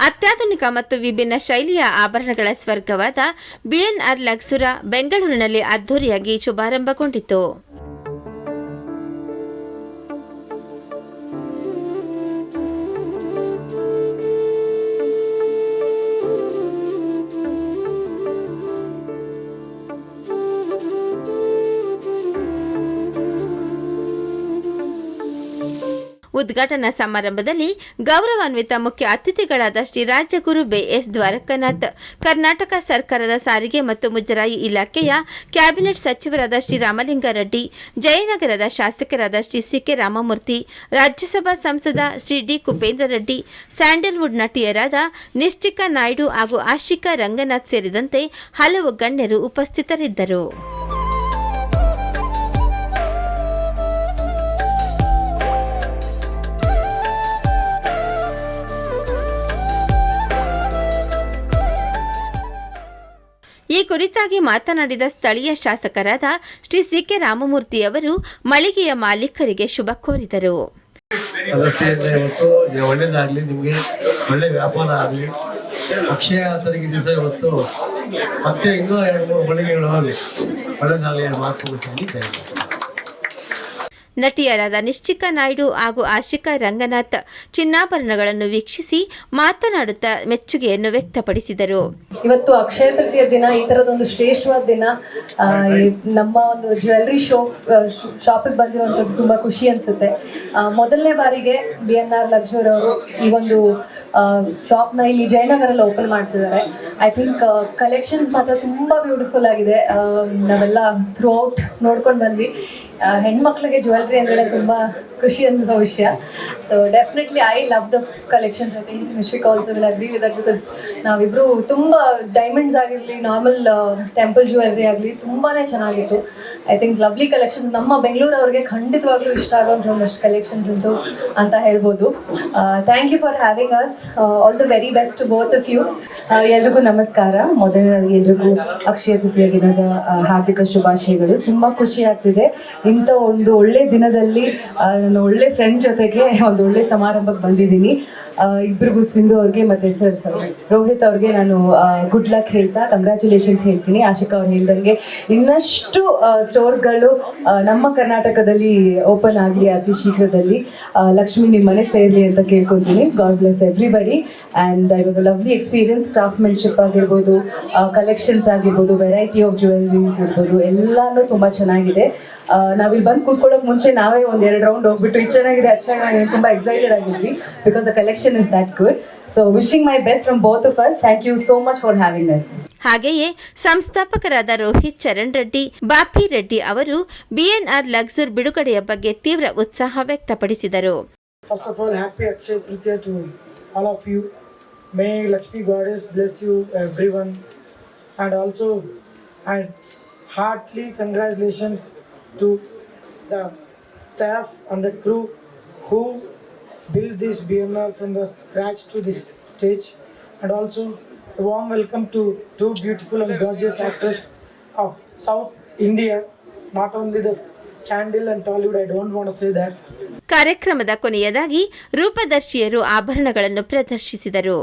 ಅತ್ಯಾಧುನಿಕ ಮತ್ತು ವಿಭಿನ್ನ ಶೈಲಿಯ ಆಭರಣಗಳ ಸ್ವರ್ಗವಾದ ಬಿಎನ್ಆರ್ ಲಕ್ಸುರ ಬೆಂಗಳೂರಿನಲ್ಲಿ ಅದ್ಧೂರಿಯಾಗಿ ಶುಭಾರಂಭಗೊಂಡಿತು. ಉದ್ಘಾಟನಾ ಸಮಾರಂಭದಲ್ಲಿ ಗೌರವಾನ್ವಿತ ಮುಖ್ಯ ಅತಿಥಿಗಳಾದ ಶ್ರೀ ರಾಜಗುರು ಬಿಎಸ್ ದ್ವಾರಕನಾಥ್, ಕರ್ನಾಟಕ ಸರ್ಕಾರದ ಸಾರಿಗೆ ಮತ್ತು ಮುಜರಾಯಿ ಇಲಾಖೆಯ ಕ್ಯಾಬಿನೆಟ್ ಸಚಿವರಾದ ಶ್ರೀ ರಾಮಲಿಂಗಾರೆಡ್ಡಿ, ಜಯನಗರದ ಶಾಸಕರಾದ ಶ್ರೀ ಸಿಕೆ ರಾಮಮೂರ್ತಿ, ರಾಜ್ಯಸಭಾ ಸಂಸದ ಶ್ರೀ ಡಿ. ಕುಪೇಂದ್ರ ರೆಡ್ಡಿ ಸ್ಯಾಂಡಲ್ವುಡ್ ನಟಿಯರಾದ ನಿಶ್ಚಿಕಾ ನಾಯ್ಡು ಹಾಗೂ ಆಶಿಕಾ ರಂಗನಾಥ್ ಸೇರಿದಂತೆ ಹಲವು ಗಣ್ಯರು ಉಪಸ್ಥಿತರಿದ್ದರು. ಕುರಿತಾಗಿ ಮಾತನಾಡಿದ ಸ್ಥಳೀಯ ಶಾಸಕರಾದ ಶ್ರೀ ಸಿ ಕೆ ರಾಮಮೂರ್ತಿ ಅವರು ಮಳಿಗೆಯ ಮಾಲೀಕರಿಗೆ ಶುಭ ಕೋರಿದರು ಒಳ್ಳೇದಾಗ್ಲಿ, ನಿಮ್ಗೆ ಒಳ್ಳೆ ವ್ಯಾಪಾರ ಆಗ್ಲಿ ಅಕ್ಷಯ ತರಿಗೆ ದಿವಸ ಇವತ್ತು ಮತ್ತೆ ಇನ್ನೂ ಎರಡು ಮೂರು ಮಳಿಗೆಗಳು ಆಗಲಿ, ಒಳ್ಳೇದಾಗ್ಲಿ ಮಾತು. ನಟಿಯರಾದ ನಿಶ್ಚಿಕ ನಾಯ್ಡು ಹಾಗೂ ಆಶಿಕಾ ರಂಗನಾಥ್ ಚಿನ್ನಾಭರಣಗಳನ್ನು ವೀಕ್ಷಿಸಿ ಮಾತನಾಡುತ್ತಾ ಮೆಚ್ಚುಗೆಯನ್ನು ವ್ಯಕ್ತಪಡಿಸಿದರು. ಇವತ್ತು ಅಕ್ಷಯ ತೃತೀಯ ದಿನ, ಈ ತರದೊಂದು ಶ್ರೇಷ್ಠವಾದ ದಿನ. ನಮ್ಮ ಒಂದು ಜ್ಯುವೆಲ್ರಿ ಶೋ ಶಾಪಿಗೆ ಬಂದಿರುವಂಥದ್ದು ತುಂಬಾ ಖುಷಿ ಅನ್ಸುತ್ತೆ. ಮೊದಲನೇ ಬಾರಿಗೆ ಬಿ ಎನ್ ಆರ್ ಲಕ್ಸುರ್ ಅವರು ಈ ಒಂದು ಶಾಪ್ನ ಇಲ್ಲಿ ಜಯನಗರಲ್ಲಿ ಓಪನ್ ಮಾಡ್ತಿದ್ದಾರೆ. ಐ ಥಿಂಕ್ ಕಲೆಕ್ಷನ್ಸ್ ಮಾತ್ರ ತುಂಬಾ ಬ್ಯೂಟಿಫುಲ್ ಆಗಿದೆ. ನಾವೆಲ್ಲ ಥ್ರೂ ಔಟ್ ನೋಡ್ಕೊಂಡು ಬಂದ್ವಿ. ಹೆಣ್ಮಕ್ಳಿಗೆ ಜ್ಯುವೆಲ್ರಿ ಅಂದರೆ ತುಂಬ ಖುಷಿ ಅನ್ನೋ ವಿಷಯ. So definitely I love the collections I think Mishvik also will agree with because ನಾವಿಬ್ರು ತುಂಬ ಡೈಮಂಡ್ಸ್ ಆಗಿರಲಿ ನಾರ್ಮಲ್ ಟೆಂಪಲ್ ಜ್ಯುವೆಲ್ರಿ ಆಗಲಿ ತುಂಬಾ ಚೆನ್ನಾಗಿತ್ತು. ಐ ಥಿಂಕ್ ಲವ್ಲಿ ಕಲೆಕ್ಷನ್ಸ್ ನಮ್ಮ ಬೆಂಗಳೂರು ಅವ್ರಿಗೆ ಖಂಡಿತವಾಗ್ಲೂ ಇಷ್ಟ ಆಗೋಂಥ ಒಂದಷ್ಟು ಕಲೆಕ್ಷನ್ಸ್ ಇತ್ತು ಅಂತ ಹೇಳ್ಬೋದು. Thank you for having us all the very best both of you ಎಲ್ರಿಗೂ ನಮಸ್ಕಾರ. ಮೊದಲನೇದಾಗಿ ಎಲ್ರಿಗೂ ಅಕ್ಷಯ ತೃತೀಯ ದಿನದ ಹಾರ್ದಿಕ ಶುಭಾಶಯಗಳು. ತುಂಬಾ ಖುಷಿ ಆಗ್ತಿದೆ. ಇಂಥ ಒಂದು ಒಳ್ಳೆ ದಿನದಲ್ಲಿ ನನ್ನ ಒಳ್ಳೆ ಫ್ರೆಂಡ್ ಜೊತೆಗೆ ಒಂದು ಒಳ್ಳೆ ಸಮಾರಂಭಕ್ಕೆ ಬಂದಿದ್ದೀನಿ. ಇಬ್ಬರಿಗೂ ಸಿಂಧು ಅವ್ರಿಗೆ ಮತ್ತೆ ಸರ್ ರೋಹಿತ್ ಅವ್ರಿಗೆ ನಾನು ಗುಡ್ ಲಕ್ ಹೇಳ್ತಾ ಕಂಗ್ರ್ಯಾಚುಲೇಷನ್ಸ್ ಹೇಳ್ತೀನಿ. ಆಶಿಕಾ ಅವ್ರು ಹೇಳ್ದಂಗೆ ಇನ್ನಷ್ಟು ಸ್ಟೋರ್ಸ್ಗಳು ನಮ್ಮ ಕರ್ನಾಟಕದಲ್ಲಿ ಓಪನ್ ಆಗಲಿ ಅತಿ ಶೀಘ್ರದಲ್ಲಿ. ಲಕ್ಷ್ಮಿ ನಿಮ್ಮ ಮನೆ ಸೇರಲಿ ಅಂತ ಕೇಳ್ಕೊತೀನಿ. God bless everybody and I was a lovely experience craftsmanship ಆಗಿರ್ಬೋದು ಕಲೆಕ್ಷನ್ಸ್ ಆಗಿರ್ಬೋದು ವೆರೈಟಿ ಆಫ್ ಜ್ಯುವೆಲ್ರೀಸ್ ಇರ್ಬೋದು, ಎಲ್ಲಾನು ತುಂಬ ಚೆನ್ನಾಗಿದೆ. ನಾವಿಲ್ಲಿ ಬಂದು ಕೂತ್ಕೊಳ್ಳೋಕೆ ಮುಂಚೆ ನಾವೇ ಒಂದು ಎರಡು ರೌಂಡ್ ಹೋಗ್ಬಿಟ್ಟು ಇದು ಚೆನ್ನಾಗಿದೆ ಅದು ಚೆನ್ನಾಗಿದೆ ತುಂಬ excited ಆಗಿದ್ವಿ because the collection is that good so wishing my best from both of us thank you so much for having us ಹಾಗೆಯೇ ಸಂಸ್ಥಾಪಕರಾದ ರೋಹಿತ್ ಚರಣ್ ರೆಡ್ಡಿ ಬಾಪಿ ರೆಡ್ಡಿ ಅವರು ಬಿಎನ್ಆರ್ ಲಕ್ಸುರ್ ಬಿಡುಗಡೆಯ ಬಗ್ಗೆ ತೀವ್ರ ಉತ್ಸಾಹ ವ್ಯಕ್ತಪಡಿಸಿದರು. First of all happy Akshaya Tritiya to all of you may Lakshmi goddess bless you everyone and also and heartily congratulations to the staff and the crew who built this BMR from the scratch to this stage. And also, a warm welcome to two beautiful and gorgeous actors of South India. Not only the and Tollywood, I don't want to say that. ಕಾರ್ಯಕ್ರಮದ ಕೊನೆಯದಾಗಿ ರೂಪದರ್ಶಿಯರು ಆಭರಣಗಳನ್ನು ಪ್ರದರ್ಶಿಸಿದರು